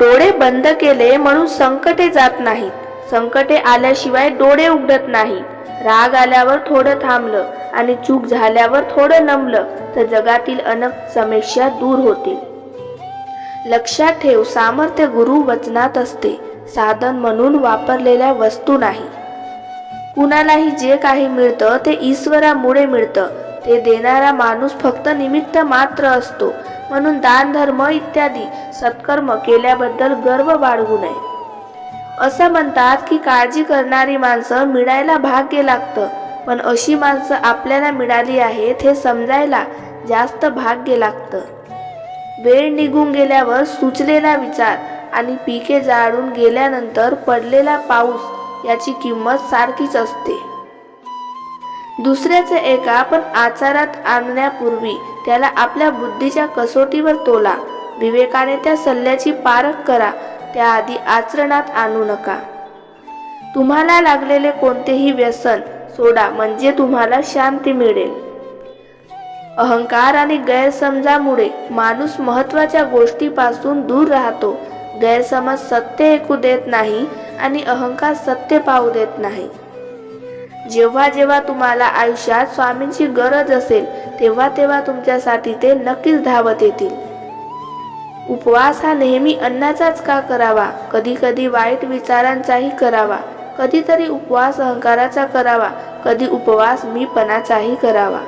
डोळे बंद केले म्हणून संकटे जात नाहीत. संकटे आल्याशिवाय डोळे उघडत नाहीत. राग आल्यावर थोडं थांबलं आणि चूक झाल्यावर थोडं नमलं तर जगातील अनेक समस्या दूर होतील. लक्षात ठेव सामर्थ्य गुरु वचनात असते. साधन म्हणून वापरलेल्या वस्तू नाही. कुणालाही जे काही मिळतं ते ईश्वरामुळे मिळतं. ते देणारा माणूस फक्त निमित्त मात्र असतो. म्हणून दान धर्म इत्यादी सत्कर्म केल्याबद्दल गर्व बाळगू नये. असं म्हणतात की काळजी करणारी माणसं मिळायला भाग्य लागतं. पण अशी माणसं आपल्याला मिळाली आहेत हे समजायला जास्त भाग्य लागतं. वेळ निघून गेल्यावर सुचलेला विचार आणि पिके जाळून गेल्यानंतर पडलेला पाऊस याची किंमत सारखीच असते. दुसऱ्याचे एका पण आचारात आणण्यापूर्वी त्याला आपल्या बुद्धीच्या कसोटीवर तोला. विवेकाने त्या सल्ल्याची पारख करा त्याआधी आचरणात आणू नका. तुम्हाला लागलेले कोणतेही व्यसन सोडा म्हणजे तुम्हाला शांती मिळेल. अहंकार आणि गैरसमजामुळे माणूस महत्त्वाच्या गोष्टीपासून दूर राहतो. गैरसमज सत्य ऐकू देत नाही आणि अहंकार सत्य पाहू देत नाही. जेव्हा जेव्हा तुम्हाला आयुष्यात स्वामींची गरज असेल तेव्हा तेव्हा तुमच्यासाठी ते नक्कीच धावत येतील. उपवास हा नेहमी अन्नाचाच का करावा? कधी कधी वाईट विचारांचाही करावा. कधीतरी उपवास अहंकाराचा करावा. कधी उपवास मीपणाचाही करावा.